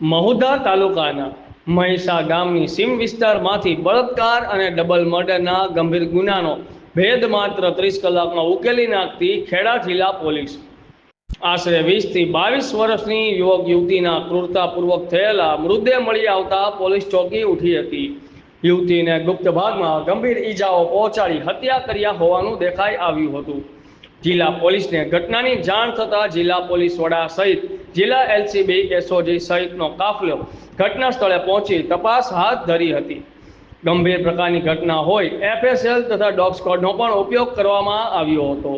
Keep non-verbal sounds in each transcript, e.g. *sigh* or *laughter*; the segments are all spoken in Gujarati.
મહુધા તાલુકાના મહીસા ગામની સીમ વિસ્તારમાંથી બળાત્કાર અને ડબલ મર્ડરના ગંભીર ગુનાનો ભેદ માત્ર ત્રીસ કલાકમાં ઉકેલી નાખતી ખેડા જિલ્લા પોલીસ. આશરે વીસથી બાવીસ વર્ષની યુવક યુવતીના ક્રૂરતાપૂર્વક થયેલા મૃતદેહ મળી આવતા પોલીસ ચોકી ઉઠી હતી. યુવતીને ગુપ્ત ભાગમાં ગંભીર ઈજાઓ પહોંચાડી હત્યા કર્યા હોવાનું દેખાઈ આવ્યું હતું. જિલ્લા પોલીસને ઘટનાની જાણ થતાં જિલ્લા પોલીસ વડા સહિત જિલ્લા એલસીબી એસઓજી સહિતનો કાફલો ઘટના સ્થળે પહોંચી તપાસ હાથ ધરી હતી. ગંભીર પ્રકારની ઘટના હોય, એફએસએલ તથા ડોગ સ્કોડનો પણ ઉપયોગ કરવામાં આવ્યો હતો.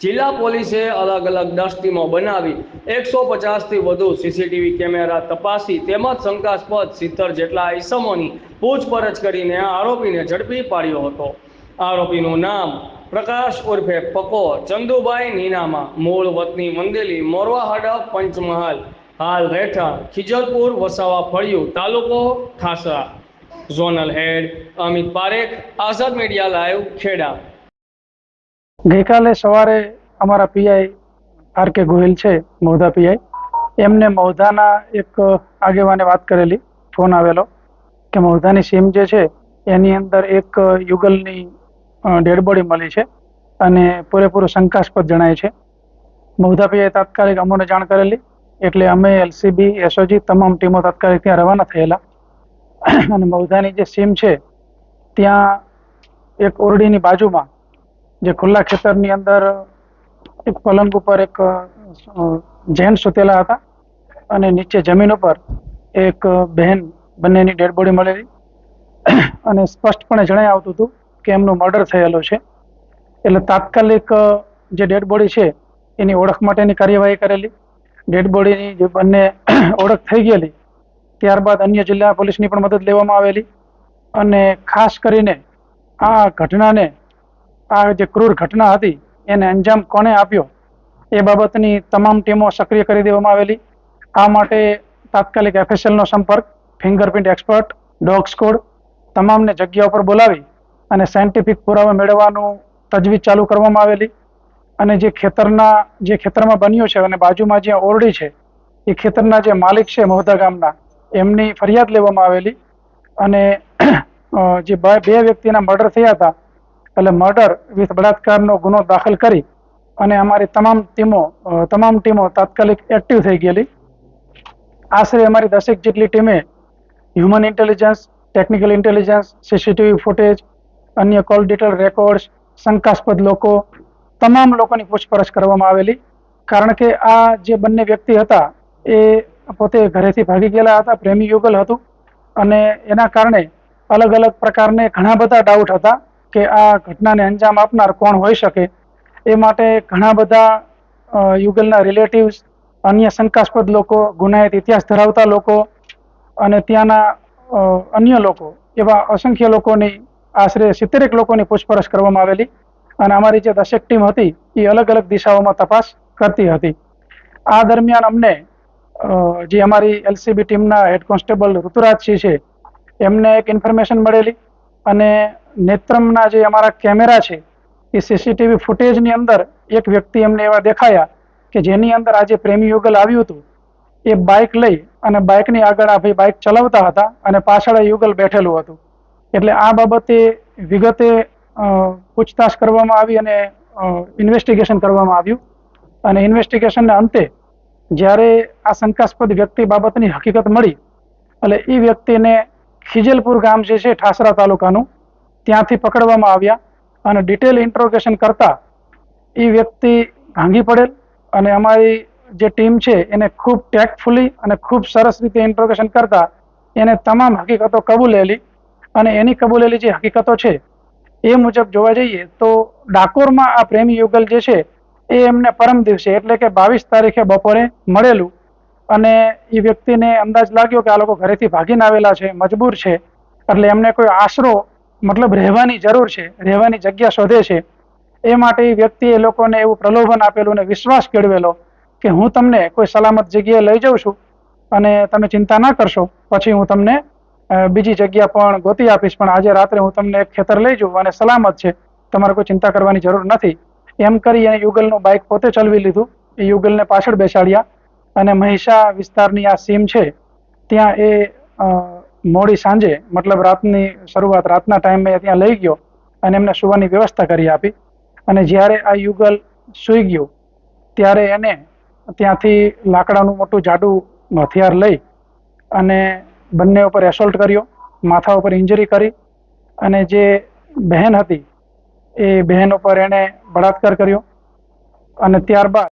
જિલ્લા પોલીસે અલગ અલગ દસ ટીમો બનાવી એકસો પચાસથી વધુ સીસીટીવી કેમેરા તપાસી તેમજ શંકાસ્પદ સિત્તેર જેટલા ઇસમોની પૂછપરછ કરીને આરોપીને ઝડપી પાડ્યો હતો. આરોપીનું નામ પ્રકાશ ઉર્ફે પકો ચંદુભાઈ નીનામા, મૂળ વતની મંદેલી મોરવા હડપ પંચમહાલ. હાલ રહેઠાણ ખિજલપુર, વસાવા, ફળિયું તાલુકો Khasra. Zonal head Amit Parekh, Azad media live Kheda. ગઈકાલે સવારે અમારા પીઆઈ આર કે ગોહિલ છે મૌધા પીઆઈ. એમને મૌધાના એક આગેવાને વાત કરેલી, ફોન આવેલો કે મૌધાની સીમ જે છે, એની અંદર એક યુગલની ડેડ બોડી મળી છે અને પૂરેપૂરું શંકાસ્પદ જણાય છે. મૌધા તાત્કાલિક અમોને જાણ કરેલી, એટલે અમે એલસીબી, એસઓજી તમામ ટીમો તાત્કાલિક ત્યાં રવાના થયેલા. અને મૌધાની જે સીમ છે, ત્યાં એક ઓરડીની બાજુમાં, જે ખુલ્લા ખેતરની અંદર એક પલંગ ઉપર એક જૈન સુતેલા હતા અને નીચે જમીન ઉપર એક બહેન બંનેની ડેડ બોડી મળેલી. અને સ્પષ્ટપણે જણાઈ આવતું હતું કે એમનું મર્ડર થયેલો છે. એટલે તાત્કાલિક જે ડેડ બોડી છે, એની ઓળખ માટેની કાર્યવાહી કરેલી. ડેડ બોડીની જે બંને *clears throat* ઓળખ થઈ ગયેલી, ત્યારબાદ અન્ય જિલ્લા પોલીસની પણ મદદ લેવામાં આવેલી. અને ખાસ કરીને આ ઘટનાને, આ જે ક્રૂર ઘટના હતી, એને અંજામ કોણે આપ્યો? એ બાબતની તમામ ટીમો સક્રિય કરી દેવામાં આવેલી. આ માટે તાત્કાલિક એફએસએલનો સંપર્ક ફિંગરપ્રિન્ટ એક્સપર્ટ ડોગ સ્કોડ તમામને જગ્યા ઉપર બોલાવી અને સાયન્ટિફિક પુરાવા મેળવવાનું તજવીજ ચાલુ કરવામાં આવેલી. અને જે ખેતરના, જે ખેતરમાં બન્યું છે અને બાજુમાં જે ઓરડી છે, એ ખેતરના જે માલિક છે મહોદા ગામના, એમની ફરિયાદ લેવામાં આવેલી. અને જે બે વ્યક્તિના મર્ડર થયા હતા, એટલે મર્ડર વિથ બળાત્કારનો ગુનો દાખલ કરી અને અમારી તમામ ટીમો તમામ ટીમો તાત્કાલિક એક્ટિવ થઈ ગયેલી. આશરે અમારી દસેક જેટલી ટીમે human intelligence technical intelligence CCTV footage અન્ય કોલ ડિટેલ રેકોર્ડ્સ, શંકાસ્પદ લોકો, તમામ લોકોની પૂછપરછ કરવામાં આવેલી. કારણ કે આ જે બંને વ્યક્તિ હતા, એ પોતે ઘરેથી ભાગી ગયેલા હતા પ્રેમી યુગલ હતું. અને એના કારણે અલગ અલગ પ્રકારને ઘણા બધા ડાઉટ હતા કે આ ઘટનાને અંજામ આપનાર કોણ હોઈ શકે. એ માટે ઘણા બધા યુગલના રિલેટિવ્સ અન્ય શંકાસ્પદ લોકો ગુનાહિત ઇતિહાસ ધરાવતા લોકો અને ત્યાંના અન્ય લોકો એવા અસંખ્ય લોકોની આશરે સિત્તેરેક લોકોની પૂછપરછ કરવામાં આવેલી અને અમારી જે દશેક ટીમ હતી, એ અલગ અલગ દિશાઓમાં તપાસ કરતી હતી. આ દરમિયાન અમને જે અમારી એલસીબી ટીમના હેડ કોન્સ્ટેબલ ઋતુરાજસિંહ છે, એમને એક ઇન્ફોર્મેશન મળેલી અને નેત્રમના જે અમારા કેમેરા છે, એ સીસીટીવી ફૂટેજની અંદર એક વ્યક્તિ એમને એવા દેખાયા કે જેની અંદર આજે પ્રેમી યુગલ આવ્યું હતું. એ બાઇક લઈ અને બાઇકની આગળ આ ભાઈ બાઇક ચલાવતા હતા અને પાછળ યુગલ બેઠેલું હતું. એટલે આ બાબતે વિગતે પૂછતાછ કરવામાં આવી અને ઇન્વેસ્ટિગેશન કરવામાં આવ્યું. અને ઇન્વેસ્ટિગેશનના અંતે જ્યારે આ શંકાસ્પદ વ્યક્તિ બાબતની હકીકત મળી, એટલે એ વ્યક્તિને ખિજલપુર ગામ જે છે ઠાસરા તાલુકાનું, ત્યાંથી પકડવામાં આવ્યા અને ડિટેલ ઇન્ટ્રોગેશન કરતા એ વ્યક્તિ ભાંગી પડેલ અને અમારી જે ટીમ છે એને ખૂબ ટેક્ટફુલી અને ખૂબ સરસ રીતે ઇન્ટ્રોગેશન કરતા એને તમામ હકીકતો કબૂલેલી અને એની કબૂલેલી જે હકીકતો છે, એ મુજબ જોવા જઈએ તો ડાકોરમાં આ પ્રેમી યુગલ જે છે, એ એમને પરમ દિવસે એટલે કે બાવીસ તારીખે બપોરે મળેલું. અને એ વ્યક્તિને અંદાજ લાગ્યો કે આ લોકો ઘરેથી ભાગીને આવેલા છે, મજબૂર છે. એટલે એમને કોઈ આશરો મતલબ રહેવાની જરૂર છે, રહેવાની જગ્યા શોધે છે. એ માટે એ વ્યક્તિએ એ લોકોને એવું પ્રલોભન આપેલું અને વિશ્વાસ કેળવેલો કે હું તમને કોઈ સલામત જગ્યાએ લઈ જાઉં છું અને તમે ચિંતા ના કરશો, પછી હું તમને બીજી જગ્યા પણ ગોતી આપીશ, પણ આજે રાત્રે હું તમને એક ખેતર લઈ જઉં અને સલામત છે, તમારે કોઈ ચિંતા કરવાની જરૂર નથી. એમ કરી અને યુગલનું બાઇક પોતે ચલાવી લીધું. એ યુગલને પાછળ બેસાડ્યા અને મહિષા વિસ્તારની આ સીમ છે, ત્યાં એ મોડી સાંજે, મતલબ રાતની શરૂઆત, રાતના ટાઈમે ત્યાં લઈ ગયો અને એમને સુવાની વ્યવસ્થા કરી આપી. અને જ્યારે આ યુગલ સૂઈ ગયું, ત્યારે એને ત્યાંથી લાકડાનું મોટું જાડું હથિયાર લઈ અને બંને ઉપર એસોલ્ટ કર્યો, માથા ઉપર ઇન્જરી કરી અને જે બહેન હતી એ બહેન ઉપર એણે બળાત્કાર કર્યો અને ત્યારબાદ